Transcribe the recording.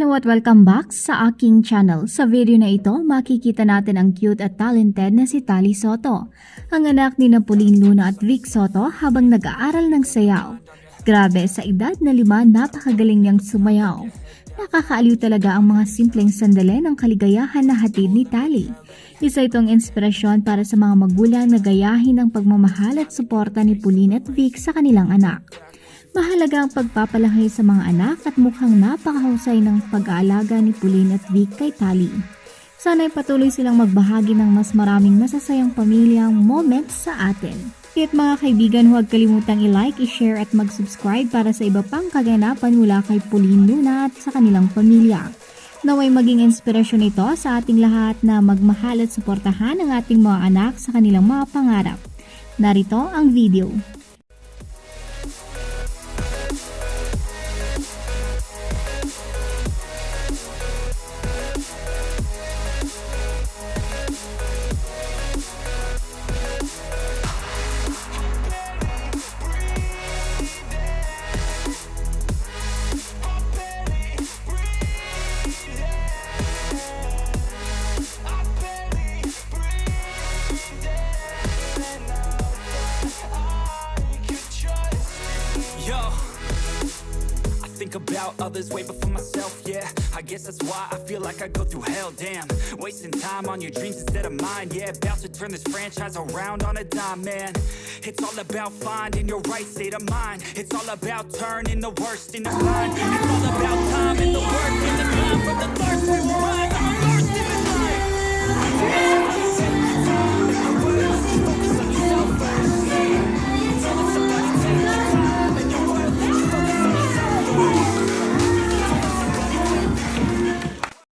Hello at welcome back sa aking channel. Sa video na ito, makikita natin ang cute at talented na si Tali Soto, ang anak ni Napoleon Luna at Vic Soto habang nag-aaral ng sayaw. Grabe, sa edad na lima, napakagaling niyang sumayaw. Nakakaaliw talaga ang mga simpleng sandali ng kaligayahan na hatid ni Tali. Isa itong inspirasyon para sa mga magulang na gayahin ang pagmamahal at suporta ni Pauline at Vic sa kanilang anak. Mahalaga ang pagpapalaki sa mga anak at mukhang napakahusay ng pag-aalaga ni Pauline at Vic kay Tali. Sana'y patuloy silang magbahagi ng mas maraming masasayang pamilyang moments sa atin. Kaya't mga kaibigan, huwag kalimutang i-like, i-share at mag-subscribe para sa iba pang kaganapan mula kay Pauline Luna at sa kanilang pamilya. Naway maging inspirasyon ito sa ating lahat na magmahal at suportahan ang ating mga anak sa kanilang mga pangarap. Narito ang video. Think about others way before myself, yeah. I guess that's why I feel like I go through hell, damn. Wasting time on your dreams instead of mine, yeah. About to turn this franchise around on a dime, man. It's all about finding your right state of mind. It's all about turning the worst into fine. It's all about time and the